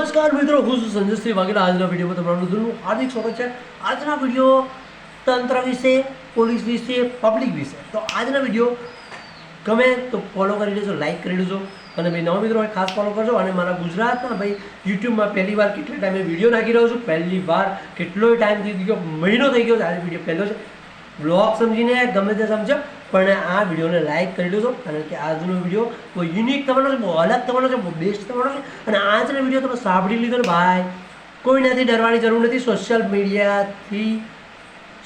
નમસ્કાર મિત્રો, હું છું સંજયસિંહ વાઘેલા. આજના વિડીયોમાં તમારું બધાનું હાર્દિક સ્વાગત છે. આજના વીડિયો તંત્ર વિશે, પોલીસ વિશે પબ્લિક વિશે. તો આજના વીડિયો ગમે તો ફોલો કરી લેજો લાઇક કરી લેજો. અને ભાઈ નવા મિત્રો ખાસ ફોલો કરજો. અને મારા ગુજરાતના ભાઈ, યુટ્યુબમાં પહેલી વાર કેટલા ટાઈમે વીડિયો નાખી રહ્યો છું. પહેલી વાર કેટલો ટાઈમ થઈ ગયો, મહિનો થઈ ગયો છે. આજે વીડિયો પહેલો છે. બ્લોગ સમજીને, ગમે તે સમજો. પણ આ વિડીયોને લાઈક કરી દેજો કારણ કે આજનો વીડિયો બહુ યુનિક થવાનો છે બહુ અલગ થવાનો છે બહુ બેસ્ટ થવાનો છે અને આજનો વીડિયો તમે સાંભળી લીધો ને ભાઈ, કોઈનાથી ડરવાની જરૂર નથી. સોશિયલ મીડિયાથી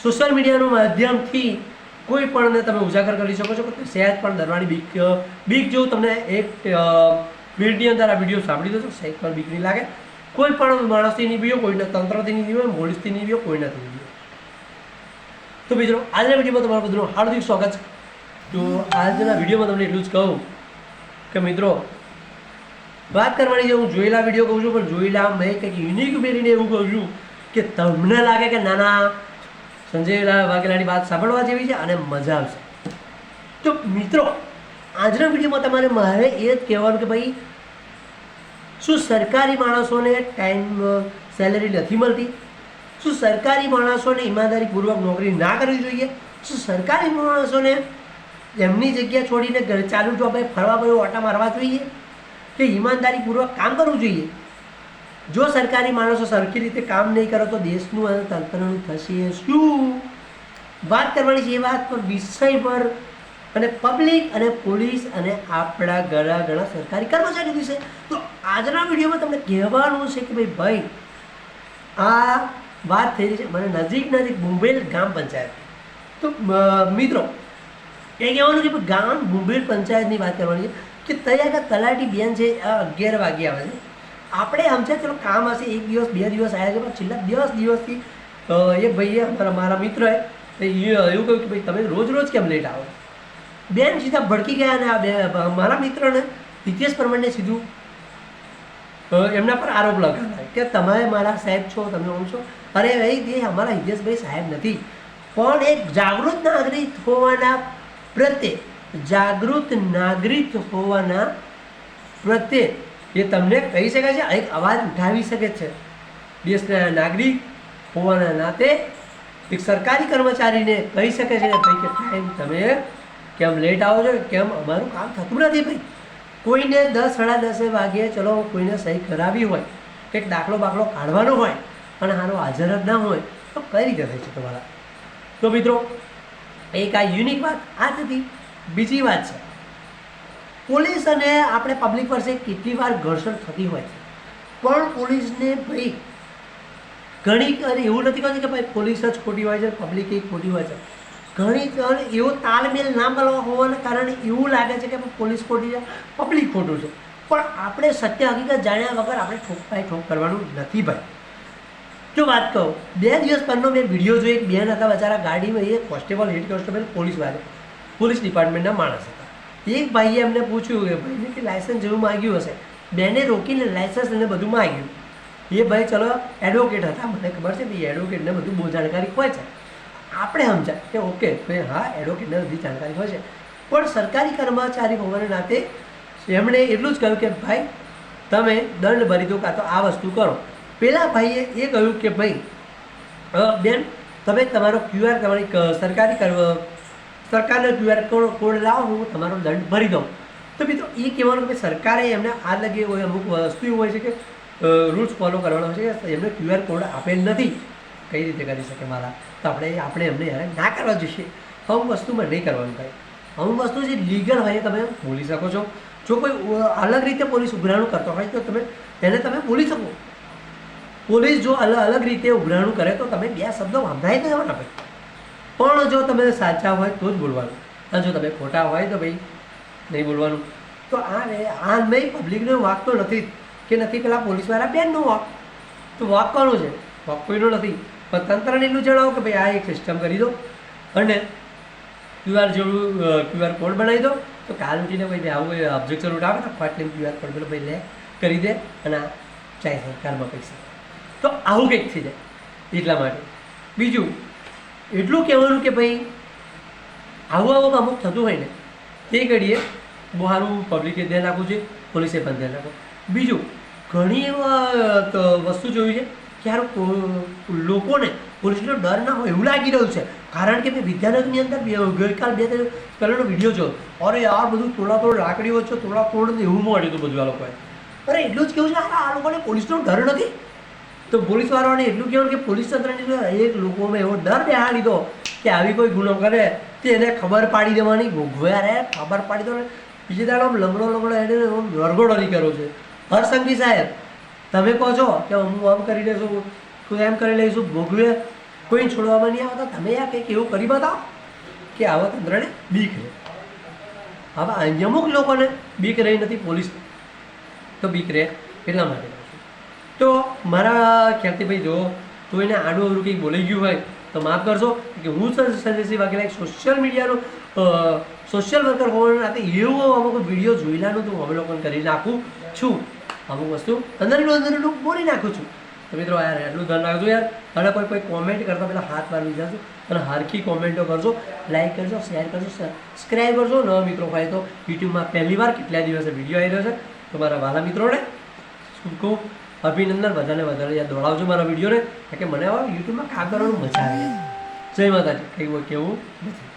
સોશિયલ મીડિયાનું માધ્યમથી કોઈ પણને તમે ઉજાગર કરી શકો છો. કે સહેજ પણ ડરવાની બીક બીક જેવું તમને એક મિનિટની અંદર આ વીડિયો સાંભળી દેજો. સહેજ પણ બીક નહીં લાગે. કોઈ પણ માણસથી નહીં બીઓ, કોઈને તંત્રથી નહીં બીઓ પોલીસથી નહીં બીઓ કોઈ નથી બીઓ. તો મિત્રો, આજના વિડીયોમાં તમારું બધું હાર્દિક સ્વાગત છે. તો આજના વિડીયોમાં તમને એટલું જ કહું કે મિત્રો, વાત કરવાની છે, હું જોયેલા વીડિયો કહું છું, પણ જોયેલા મેં કંઈક યુનિક ઉમેરીને એવું કહું છું કે તમને લાગે કે નાના સંજય વાઘેલાની વાત સાંભળવા જેવી છે અને મજા આવશે. તો મિત્રો, આજના વિડીયોમાં તમારે મારે એ જ કહેવાનું કે ભાઈ, શું સરકારી માણસોને ટાઈમ સેલેરી નથી મળતી? શું સરકારી માણસોને ઈમાનદારીપૂર્વક નોકરી ના કરવી જોઈએ? શું સરકારી માણસોને એમની જગ્યા છોડીને ઘર ચાલુ જોબે ફરવા ફરવા ઓટા મારવા જોઈએ કે ઈમાનદારીપૂર્વક કામ કરવું જોઈએ? જો સરકારી માણસો સરખી રીતે કામ નહીં કરો તો દેશનું અને તંત્રનું થશે શું? વાત કરવાની છે એ વાત પર વિષય પર અને પબ્લિક અને પોલીસ અને આપણા ઘણા ઘણા સરકારી કર્મચારીઓ વિશે તો આજના વિડીયોમાં તમને કહેવાનું છે કે ભાઈ ભાઈ, આ વાત થઈ રહી છે. મને નજીક નજીક મુંબઈ ગામ પંચાયત. તો મિત્રો એ કહેવાનું કે ગામ મુંબઈ પંચાયતની વાત કરવાની કે ત્યાં તલાટી બેન છે અગિયાર વાગે આવે છે. આપણે આમ છે, ચલો કામ હશે, એક દિવસ, બે દિવસ આવ્યા છે, પણ છેલ્લા દસ દિવસથી એ ભાઈએ મારા મિત્રએ, એ એવું કહ્યું કે ભાઈ, તમે રોજ રોજ કેમ લેટ આવો? બેન સીધા ભડકી ગયા અને આ બે, મારા મિત્રને હિતેશ પરમારને સીધું એમના પર આરોપ લગાવ્યા કે તમે મારા સાહેબ છો, તમે હું છો. અરે ભાઈ તે અમારા હિતેશભાઈ સાહેબ નથી. પણ એક જાગૃત નાગરિક હોવાના પ્રત્યે જાગૃત નાગરિક હોવાના પ્રત્યે એ તમને કહી શકે છે એક અવાજ ઉઠાવી શકે છે. દેશના નાગરિક હોવાના નાતે એક સરકારી કર્મચારીને કહી શકે છે ભાઈ કે ટાઈમ તમે કેમ લેટ આવો છો, કેમ અમારું કામ થતું નથી ભાઈ? કોઈને દસ, સાડા દસે વાગે ચલો કોઈને સહી કરાવી હોય, કંઈક દાખલો બાખલો કાઢવાનો હોય અને હારો હાજર જ ના હોય, તો કઈ રીતે થાય છે તમારા? તો મિત્રો એક આ યુનિક વાત, આ હતી. બીજી વાત છે, પોલીસ અને આપણે પબ્લિક પાસે કેટલી વાર ઘર્ષણ થતી હોય છે. પણ પોલીસને ભાઈ, ઘણી અને એવું નથી કહ્યું કે ભાઈ પોલીસ જ ખોટી હોય છે પબ્લિક એ ખોટી હોય છે. ઘણી વાર એવો તાલમેલ ના મળવા હોવાના કારણે એવું લાગે છે કે પોલીસ ખોટી છે પબ્લિક ખોટું છે. પણ આપણે સત્ય હકીકત જાણ્યા વગર આપણે ઠોકપાઈ ઠોક કરવાનું નથી ભાઈ. જો વાત કહું, બે દિવસ પરનો મેં વીડિયો જોઈ, એક બેન હતા બચારા ગાડીમાં, એ કોન્સ્ટેબલ, હેડ કોન્સ્ટેબલ, પોલીસ વાળે, પોલીસ ડિપાર્ટમેન્ટના માણસ હતા. એક ભાઈએ એમને પૂછ્યું કે, ભાઈને કે લાયસન્સ જેવું માગ્યું હશે? બેને રોકીને લાયસન્સ એને બધું માગ્યું. એ ભાઈ, ચલો એડવોકેટ હતા. મને ખબર છે કે એડવોકેટને બધું બહુ જાણકારી હોય છે. આપણે સમજાય. કે ઓકે ભાઈ હા એડવોકેટને બધી જાણકારી હોય છે. પણ સરકારી કર્મચારી હોવાના નાતે એમણે એટલું જ કહ્યું કે, ભાઈ, તમે દંડ ભરી દો કાં તો આ વસ્તુ કરો. પેલા ભાઈએ એ કહ્યું કે ભાઈ બેન, તમે તમારો ક્યુઆર તમારી સરકારી સરકારનો ક્યુઆર કોડ કોડ લાવો, હું તમારો દંડ ભરી દઉં. તો મિત્રો, એ કહેવાનું કે સરકારે એમને આ લગે હોય, અમુક વસ્તુ એવું હોય છે કે રૂલ્સ ફોલો કરવાનો હોય છે એમને ક્યુઆર કોડ આપેલ નથી. કઈ રીતે કરી શકે મારા? તો આપણે આપણે એમને યાર ના કરવા જોઈએ. અમુક વસ્તુમાં નહીં કરવાનું થાય. અમુક વસ્તુ જે લીગલ હોય તમે બોલી શકો છો. જો કોઈ અલગ રીતે પોલીસ ઉઘરાણું કરતો હોય તો તમે, એને તમે બોલી શકો. પોલીસ જો અલગ અલગ રીતે ઉઘરાણું કરે તો તમે બે શબ્દો વાંધાય જવાના ભાઈ. પણ જો તમે સાચા હોય તો જ બોલવાનું. અને જો તમે ખોટા હોય તો ભાઈ નહીં બોલવાનું. તો આ રે- આ નહીં પબ્લિકનો વાંક તો નથી. કે નથી પેલા પોલીસવાળા બેનનો વાક. તો વાક કોનો છે? વાક કોઈનો નથી. પણ તંત્રને એટલું જણાવો કે ભાઈ આ એક સિસ્ટમ કરી દો. અને ક્યુઆર જેવું ક્યુઆર કોડ બનાવી દો. તો કાલ ઉઠીને ભાઈ આવું ઓબ્જેક્શન ઉઠાવે ને ફાટલી ક્યુઆર કોડ પેલો ભાઈ લે, કરી દે. અને આ ચાય સરકારમાં પૈસા. તો આવું કંઈક થઈ જાય એટલા માટે. બીજું, એટલું કહેવાનું કે ભાઈ, આવું આવું અમુક થતું હોય ને તે ઘડીએ બહુ સારું પબ્લિકે ધ્યાન રાખવું છે પોલીસે પણ ધ્યાન રાખવું બીજું, ઘણી એવા વસ્તુ જોઈ છે કે યાર લોકોને પોલીસનો ડર ના હોય એવું લાગી રહ્યું છે. કારણ કે મેં વિદ્યાનગરની અંદર ગઈકાલ બે, ત્રણ પહેલાંનો વીડિયો જોયો. અરે યાર, બધું થોડા તોડ લાકડીઓ છે, તોડ ને એવું મળ્યું હતું બધું આ લોકોએ. અરે એટલું જ કેવું છે? આ લોકોને પોલીસનો ડર નથી? તો પોલીસ વાળાને એટલું કહેવાનું કે પોલીસ તંત્રની એક લોકોમાં એવો ડર બેહા દો કે આવી કોઈ ગુનો કરે, તે એને ખબર પાડી દેવાની, ભોગવ્યા રે ખબર પાડી દો ને બીજી દાડો આમ લમડો લમડો એને આમ નહીં કર્યો છે. હરસંગી સાહેબ, તમે કહો છો કે હું આમ કરી લઈશું તું એમ કરી લઈશું, ભોગવે, કોઈ છોડવામાં નહીં આવતા? તમે આ કંઈક એવું કરી બતાવો કે આવા તંત્રને બીક રહે. હવે અમુક લોકોને બીક રહી નથી, પોલીસ તો બીક રહે એટલા માટે. તો મારા ખ્યાલથી ભાઈ જો, તો એને આડું અવરું કંઈક બોલાઈ ગયું હોય, તો માફ કરશો કે હું સર સંજયસિંહ વાઘેલા એક સોશિયલ મીડિયાનો સોશિયલ વર્કર હોવાના નાતે એવો અમુક વીડિયો જોયેલાનું તો હું અમે લોકોને કરી નાખું છું. અમુક વસ્તુ અંદરનું અંદરનું બોલી નાખું છું. તો મિત્રો યાર એટલું ધ્યાન રાખજો યાર. અને કોઈ કોઈ કોમેન્ટ કરતા પહેલાં હાથ મારી વિચારજો અને હરખી કોમેન્ટો કરજો લાઈક કરજો શેર કરજો સબસ્ક્રાઈબ કરજો. ન મિત્રો હોય તો યુટ્યુબમાં પહેલી વાર કેટલા દિવસે વીડિયો આવી રહ્યો છે? તો મારા વાલા મિત્રોને શું કહું? અભિનંદન, બધાને વધારે યાદ દોડાવજો મારા વિડીયોને, કારણ કે મને હવે યુટ્યુબમાં કામ કરવાનું મજા આવે. જય માતાજી. કંઈ કેવું નથી.